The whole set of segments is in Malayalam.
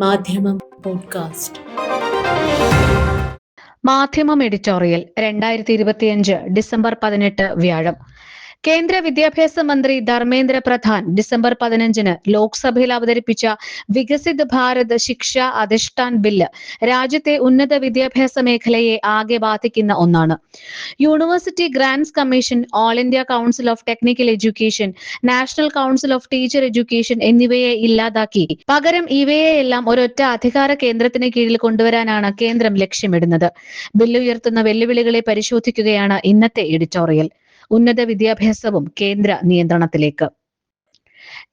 മാധ്യമം പോഡ്കാസ്റ്റ്. മാധ്യമം എഡിറ്റോറിയൽ രണ്ടായിരത്തി ഇരുപത്തിയഞ്ച് ഡിസംബർ പതിനെട്ട് വ്യാഴം. കേന്ദ്ര വിദ്യാഭ്യാസ മന്ത്രി ധർമ്മേന്ദ്ര പ്രധാൻ ഡിസംബർ പതിനഞ്ചിന് ലോക്സഭയിൽ അവതരിപ്പിച്ച വികസിത് ഭാരത് ശിക്ഷ അധിഷ്ഠാൻ ബില്ല് രാജ്യത്തെ ഉന്നത വിദ്യാഭ്യാസ മേഖലയെ ആകെ ബാധിക്കുന്ന ഒന്നാണ്. University Grants Commission All India Council of Technical Education National Council of Teacher Education എന്നിവയെ ഇല്ലാതാക്കി. പകരം ഇവയെല്ലാം ഒരൊറ്റ അധികാര കേന്ദ്രത്തിന് കീഴിൽ കൊണ്ടുവരാനാണ് കേന്ദ്രം ലക്ഷ്യമിടുന്നത്. ബില്ലുയർത്തുന്ന വെല്ലുവിളികളെ പരിശോധിക്കുകയാണ് ഇന്നത്തെ എഡിറ്റോറിയൽ. ഉന്നത വിദ്യാഭ്യാസവും കേന്ദ്ര നിയന്ത്രണത്തിലേക്ക്.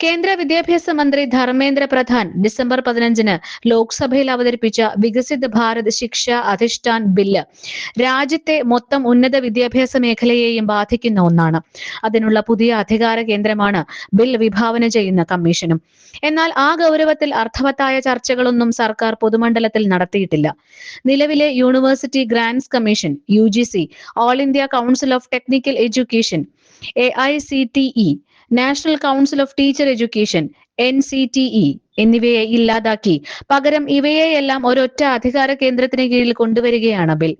കേന്ദ്ര വിദ്യാഭ്യാസ മന്ത്രി ധർമ്മേന്ദ്ര പ്രധാൻ ഡിസംബർ പതിനഞ്ചിന് ലോക്സഭയിൽ അവതരിപ്പിച്ച വികസിത് ഭാരത് ശിക്ഷ അധിഷ്ഠാൻ ബില്ല് രാജ്യത്തെ മൊത്തം ഉന്നത വിദ്യാഭ്യാസ മേഖലയെയും ബാധിക്കുന്ന ഒന്നാണ്. അതിനുള്ള പുതിയ അധികാര കേന്ദ്രമാണ് ബിൽ വിഭാവന ചെയ്യുന്ന കമ്മീഷനും. എന്നാൽ ആ ഗൗരവത്തിൽ അർത്ഥവത്തായ ചർച്ചകളൊന്നും സർക്കാർ പൊതുമണ്ഡലത്തിൽ നടത്തിയിട്ടില്ല. നിലവിലെ University Grants Commission U All India Council of Technical Education A I C T E National Council of Teacher Education N C T E എന്നിവയെ ഇല്ലാതാക്കി. പകരം ഇവയെയെല്ലാം ഒരൊറ്റ അധികാര കേന്ദ്രത്തിന് കീഴിൽ കൊണ്ടുവരികയാണ് ബിൽ.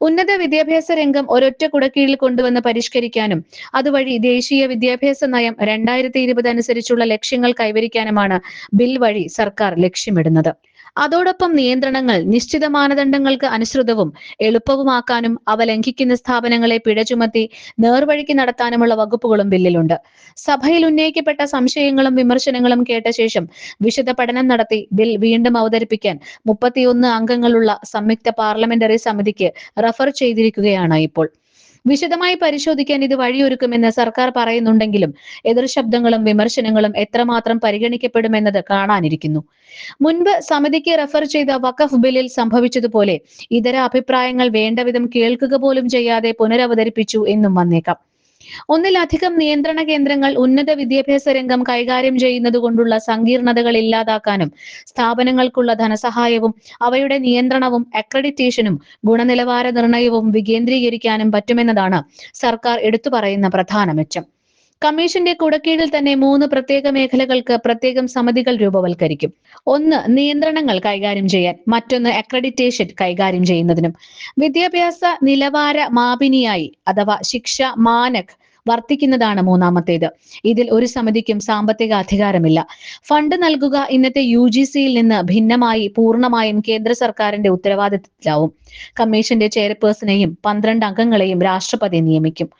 ഉന്നത വിദ്യാഭ്യാസ രംഗം ഒരൊറ്റ കുടക്കീഴിൽ കൊണ്ടുവന്ന് പരിഷ്കരിക്കാനും അതുവഴി ദേശീയ വിദ്യാഭ്യാസ നയം രണ്ടായിരത്തി ഇരുപത് അനുസരിച്ചുള്ള ലക്ഷ്യങ്ങൾ കൈവരിക്കാനുമാണ് ബിൽ വഴി സർക്കാർ ലക്ഷ്യമിടുന്നത്. അതോടൊപ്പം നിയന്ത്രണങ്ങൾ നിശ്ചിത മാനദണ്ഡങ്ങൾക്ക് അനുസൃതവും എളുപ്പവുമാക്കാനും അവ ലംഘിക്കുന്ന സ്ഥാപനങ്ങളെ പിഴ ചുമത്തി നേർവഴിക്ക് നടത്താനുമുള്ള വകുപ്പുകളും ബില്ലിലുണ്ട്. സഭയിൽ ഉന്നയിക്കപ്പെട്ട സംശയങ്ങളും വിമർശനങ്ങളും കേട്ട ശേഷം വിശദ പഠനം നടത്തി ബിൽ വീണ്ടും അവതരിപ്പിക്കാൻ മുപ്പത്തിയൊന്ന് അംഗങ്ങളുള്ള സംയുക്ത പാർലമെന്ററി സമിതിക്ക് റഫർ ചെയ്തിരിക്കുകയാണ് ഇപ്പോൾ. വിശദമായി പരിശോധിക്കാൻ ഇത് വഴിയൊരുക്കുമെന്ന് സർക്കാർ പറയുന്നുണ്ടെങ്കിലും എതിർ ശബ്ദങ്ങളും വിമർശനങ്ങളും എത്രമാത്രം പരിഗണിക്കപ്പെടുമെന്നത് കാണാനിരിക്കുന്നു. മുൻപ് സമിതിക്ക് റെഫർ ചെയ്ത വഖഫ് ബില്ലിൽ സംഭവിച്ചതുപോലെ ഇതര അഭിപ്രായങ്ങൾ വേണ്ടവിധം കേൾക്കുക പോലും ചെയ്യാതെ പുനരവതരിപ്പിച്ചു എന്നും വന്നേക്കാം. ഒന്നിലധികം നിയന്ത്രണ കേന്ദ്രങ്ങൾ ഉന്നത വിദ്യാഭ്യാസ രംഗം കൈകാര്യം ചെയ്യുന്നത് കൊണ്ടുള്ള സങ്കീർണതകൾ ഇല്ലാതാക്കാനും സ്ഥാപനങ്ങൾക്കുള്ള ധനസഹായവും അവയുടെ നിയന്ത്രണവും അക്രഡിറ്റേഷനും ഗുണനിലവാര നിർണയവും വികേന്ദ്രീകരിക്കാനും പറ്റുമെന്നതാണ് സർക്കാർ എടുത്തു പറയുന്ന പ്രധാന മെച്ചം. കമ്മീഷന്റെ കുടക്കീഴിൽ തന്നെ മൂന്ന് പ്രത്യേക മേഖലകൾക്ക് പ്രത്യേകം സമിതികൾ രൂപവൽക്കരിക്കും. ഒന്ന് നിയന്ത്രണങ്ങൾ കൈകാര്യം ചെയ്യാൻ മറ്റൊന്ന് അക്രഡിറ്റേഷൻ കൈകാര്യം ചെയ്യുന്നതിനും. വിദ്യാഭ്യാസ നിലവാര മാപിനിയായി അഥവാ ശിക്ഷ മാനക് വർത്തിക്കുന്നതാണ് മൂന്നാമത്തേത്. ഇതിൽ ഒരു സമിതിക്കും സാമ്പത്തിക അധികാരമില്ല. ഫണ്ട് നൽകുക ഇന്നത്തെ യു ജി സിയിൽ നിന്ന് ഭിന്നമായി പൂർണമായും കേന്ദ്ര സർക്കാരിന്റെ ഉത്തരവാദിത്തത്തിലാവും കമ്മീഷന്റെ ചെയർപേഴ്സണെയും പന്ത്രണ്ട് അംഗങ്ങളെയും രാഷ്ട്രപതി നിയമിക്കും.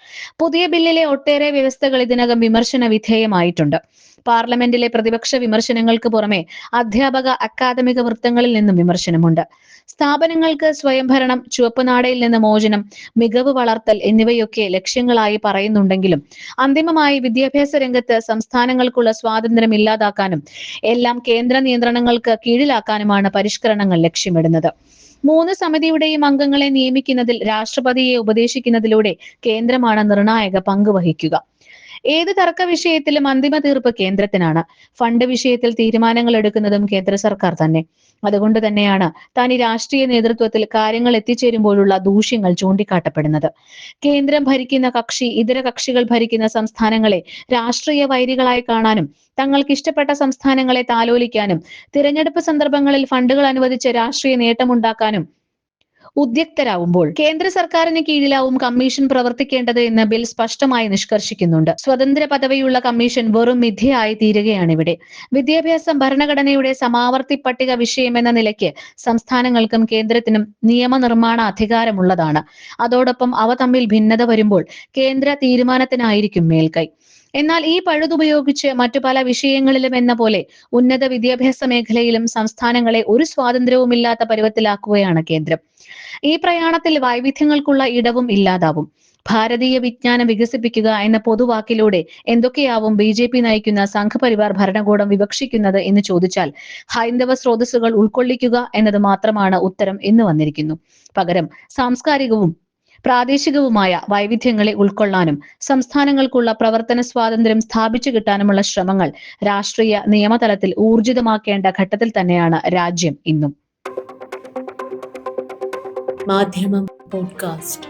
പുതിയ ബില്ലിലെ ഒട്ടേറെ വ്യവസ്ഥകൾ ഇതിനകം വിമർശന വിധേയമായിട്ടുണ്ട്. പാർലമെന്റിലെ പ്രതിപക്ഷ വിമർശനങ്ങൾക്ക് പുറമെ അധ്യാപക അക്കാദമിക വൃത്തങ്ങളിൽ നിന്നും വിമർശനമുണ്ട്. സ്ഥാപനങ്ങൾക്ക് സ്വയംഭരണം ചുവപ്പുനാടയിൽ നിന്ന് മോചനം മികവ് വളർത്തൽ എന്നിവയൊക്കെ ലക്ഷ്യങ്ങളായി പറയുന്നുണ്ടെങ്കിലും അന്തിമമായി വിദ്യാഭ്യാസ രംഗത്ത് സംസ്ഥാനങ്ങൾക്കുള്ള സ്വാതന്ത്ര്യം ഇല്ലാതാക്കാനും എല്ലാം കേന്ദ്ര നിയന്ത്രണങ്ങൾക്ക് കീഴിലാക്കാനുമാണ് പരിഷ്കരണങ്ങൾ ലക്ഷ്യമിടുന്നത്. മൂന്ന് സമിതിയുടെയും അംഗങ്ങളെ നിയമിക്കുന്നതിൽ രാഷ്ട്രപതിയെ ഉപദേശിക്കുന്നതിലൂടെ കേന്ദ്രമാണ് നിർണായക പങ്ക് വഹിക്കുക. ഏത് തർക്ക വിഷയത്തിലും അന്തിമ തീർപ്പ് കേന്ദ്രത്തിനാണ്. ഫണ്ട് വിഷയത്തിൽ തീരുമാനങ്ങൾ എടുക്കുന്നതും കേന്ദ്ര സർക്കാർ തന്നെ. അതുകൊണ്ട് തന്നെയാണ് താൻ ഈ രാഷ്ട്രീയ നേതൃത്വത്തിൽ കാര്യങ്ങൾ എത്തിച്ചേരുമ്പോഴുള്ള ദൂഷ്യങ്ങൾ ചൂണ്ടിക്കാട്ടപ്പെടുന്നത്. കേന്ദ്രം ഭരിക്കുന്ന കക്ഷി ഇതര കക്ഷികൾ ഭരിക്കുന്ന സംസ്ഥാനങ്ങളെ രാഷ്ട്രീയ വൈരികളായി കാണാനും തങ്ങൾക്ക് ഇഷ്ടപ്പെട്ട സംസ്ഥാനങ്ങളെ താലോലിക്കാനും തിരഞ്ഞെടുപ്പ് സന്ദർഭങ്ങളിൽ ഫണ്ടുകൾ അനുവദിച്ച് രാഷ്ട്രീയ നേട്ടമുണ്ടാക്കാനും ഉദ്യക്തരാകുമ്പോൾ കേന്ദ്ര സർക്കാരിന് കീഴിലാവും കമ്മീഷൻ പ്രവർത്തിക്കേണ്ടത് എന്ന് ബിൽ സ്പഷ്ടമായി നിഷ്കർഷിക്കുന്നുണ്ട്. സ്വതന്ത്ര പദവിയുള്ള കമ്മീഷൻ വെറും മിഥ്യയായി തീരുകയാണ് ഇവിടെ വിദ്യാഭ്യാസം ഭരണഘടനയുടെ സമാവർത്തി പട്ടിക വിഷയമെന്ന നിലയ്ക്ക് സംസ്ഥാനങ്ങൾക്കും കേന്ദ്രത്തിനും നിയമനിർമ്മാണ അധികാരമുള്ളതാണ്. അതോടൊപ്പം അവ തമ്മിൽ ഭിന്നത വരുമ്പോൾ കേന്ദ്ര തീരുമാനത്തിനായിരിക്കും മേൽക്കൈ. എന്നാൽ ഈ പഴുതുപയോഗിച്ച് മറ്റു പല വിഷയങ്ങളിലും എന്ന പോലെ ഉന്നത വിദ്യാഭ്യാസ മേഖലയിലും സംസ്ഥാനങ്ങളെ ഒരു സ്വാതന്ത്ര്യവുമില്ലാത്ത പരുവത്തിലാക്കുകയാണ് കേന്ദ്രം. ഈ പ്രയാണത്തിൽ വൈവിധ്യങ്ങൾക്കുള്ള ഇടവും ഇല്ലാതാവും. ഭാരതീയ വിജ്ഞാനം വികസിപ്പിക്കുക എന്ന പൊതുവാക്കിലൂടെ എന്തൊക്കെയാവും ബി ജെ പി നയിക്കുന്ന സംഘപരിവാർ ഭരണകൂടം വിവക്ഷിക്കുന്നത് എന്ന് ചോദിച്ചാൽ ഹൈന്ദവ സ്രോതസ്സുകൾ ഉൾക്കൊള്ളിക്കുക എന്നത് മാത്രമാണ് ഉത്തരം എന്ന് വന്നിരിക്കുന്നു. പകരം സാംസ്കാരികവും പ്രാദേശികവുമായ വൈവിധ്യങ്ങളെ ഉൾക്കൊള്ളാനും സംസ്ഥാനങ്ങൾക്കുള്ള പ്രവർത്തന സ്വാതന്ത്ര്യം സ്ഥാപിച്ചു കിട്ടാനുമുള്ള ശ്രമങ്ങൾ രാഷ്ട്രീയ നിയമതലത്തിൽ ഊർജിതമാക്കേണ്ട ഘട്ടത്തിൽ തന്നെയാണ് രാജ്യം ഇന്നും. മാധ്യമം പോഡ്കാസ്റ്റ്.